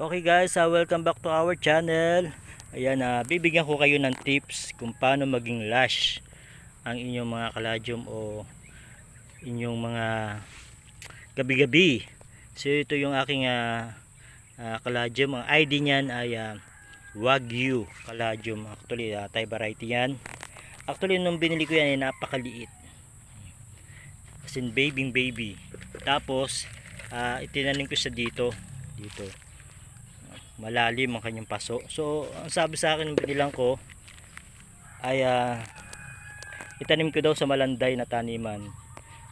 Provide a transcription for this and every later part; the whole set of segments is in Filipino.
Okay guys, uh, welcome back to our channel. Ayan, uh, bibigyan ko kayo ng tips kung paano maging lush ang inyong mga kaladium o inyong mga gabi-gabi. So ito yung aking uh, uh, kaladium. Ang ID niyan ay uh, Wagyu kaladium. Actually, uh, Thai variety yan. Actually, nung binili ko yan, ay napakaliit. As in, baby baby. Tapos, uh, itinanim ko siya dito. Dito malalim ang kanyang paso. So, ang sabi sa akin ng binilang ko ay uh, itanim ko daw sa malanday na taniman.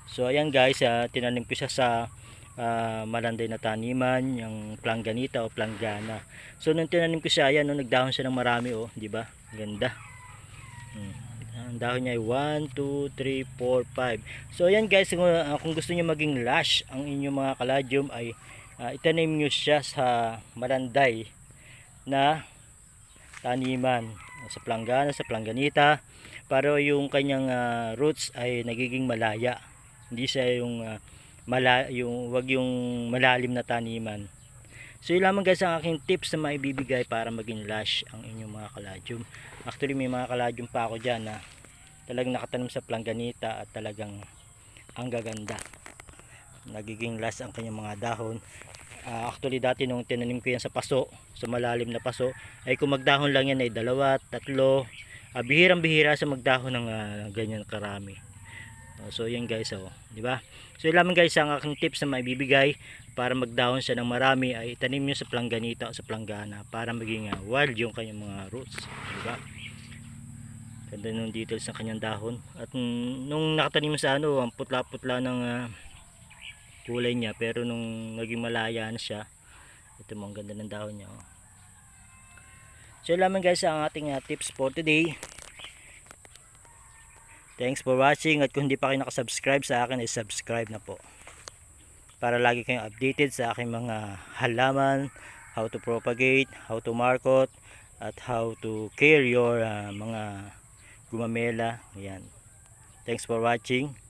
So, ayan guys, uh, tinanim ko siya sa uh, malanday na taniman, yung planganita o planggana. So, nung tinanim ko siya, ayan, no, nagdahon siya ng marami, oh, di ba? Ganda. Hmm. Ang dahon niya ay 1, 2, 3, 4, 5. So, ayan guys, kung, uh, kung gusto niyo maging lush ang inyong mga caladium ay uh, itanim nyo siya sa malanday na taniman sa planggana, sa plangganita para yung kanyang uh, roots ay nagiging malaya. Hindi siya yung uh, mala, yung wag yung malalim na taniman. So yun lamang guys ang aking tips na maibibigay para maging lush ang inyong mga caladium actually may mga caladium pa ako dyan na talagang nakatanim sa plangganita at talagang ang gaganda nagiging last ang kanyang mga dahon. Uh, actually dati nung tinanim ko yan sa paso sa malalim na paso ay kung magdahon lang yan ay dalawa, tatlo. Uh, bihirang bihira sa magdahon ng uh, ganyan karami. Uh, so yan guys oh, di ba? So yun lamang guys ang aking tips na maibibigay para magdahon siya ng marami ay itanim nyo sa plangganita o sa planggana para maging uh, wild yung kanyang mga roots di ba? Ganda nung details ng kanyang dahon. At nung nakatanim sa ano ang putla-putla ng uh, kulay niya pero nung naging malaya na siya ito mo ang ganda ng dahon niya oh. so lamang guys ang ating uh, tips for today thanks for watching at kung hindi pa kayo nakasubscribe sa akin ay subscribe na po para lagi kayong updated sa aking mga halaman how to propagate, how to market at how to care your uh, mga gumamela. Ayan. Thanks for watching.